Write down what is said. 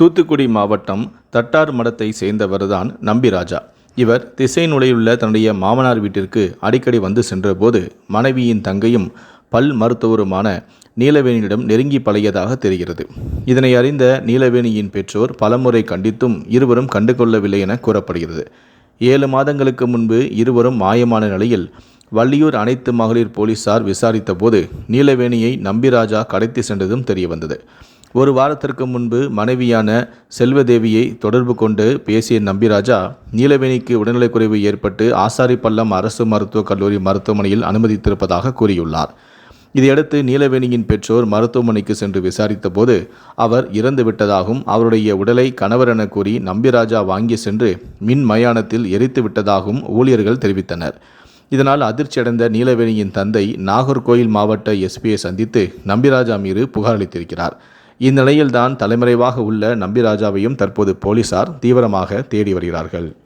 தூத்துக்குடி மாவட்டம் தட்டார் மடத்தை சேர்ந்தவர்தான் நம்பிராஜா. இவர் திசை நுழையுள்ள தன்னுடைய மாமனார் வீட்டிற்கு அடிக்கடி வந்து சென்றபோது மனைவியின் தங்கையும் பல் மருத்துவருமான நீலவேணியிடம் நெருங்கி பழகியதாக தெரிகிறது. இதனை அறிந்த நீலவேணியின் பெற்றோர் பலமுறை கண்டித்தும் இருவரும் கண்டுகொள்ளவில்லை என கூறப்படுகிறது. ஏழு மாதங்களுக்கு முன்பு இருவரும் மாயமான நிலையில் வள்ளியூர் அனைத்து மகளிர் போலீசார் விசாரித்தபோது நீலவேணியை நம்பிராஜா கடத்தி சென்றதும் தெரியவந்தது. ஒரு வாரத்திற்கு முன்பு மனைவியான செல்வதேவியை தொடர்பு கொண்டு பேசிய நம்பிராஜா நீலவேணிக்கு உடல்நலக்குறைவு ஏற்பட்டு ஆசாரிப்பள்ளம் அரசு மருத்துவக் கல்லூரி மருத்துவமனையில் அனுமதித்திருப்பதாக கூறியுள்ளார். இதையடுத்து நீலவேணியின் பெற்றோர் மருத்துவமனைக்கு சென்று விசாரித்தபோது அவர் இறந்து விட்டதாகவும் அவருடைய உடலை கணவர் என கூறி நம்பிராஜா வாங்கி சென்று மின் மயானத்தில் எரித்து விட்டதாகவும் ஊழியர்கள் தெரிவித்தனர். இதனால் அதிர்ச்சி அடைந்த நீலவேணியின் தந்தை நாகர்கோயில் மாவட்ட எஸ்பியை சந்தித்து நம்பிராஜா மீது புகார் அளித்திருக்கிறார். இந்நிலையில்தான் தலைமறைவாக உள்ள நம்பிராஜாவையும் தற்போது போலீசார் தீவிரமாக தேடி வருகிறார்கள்.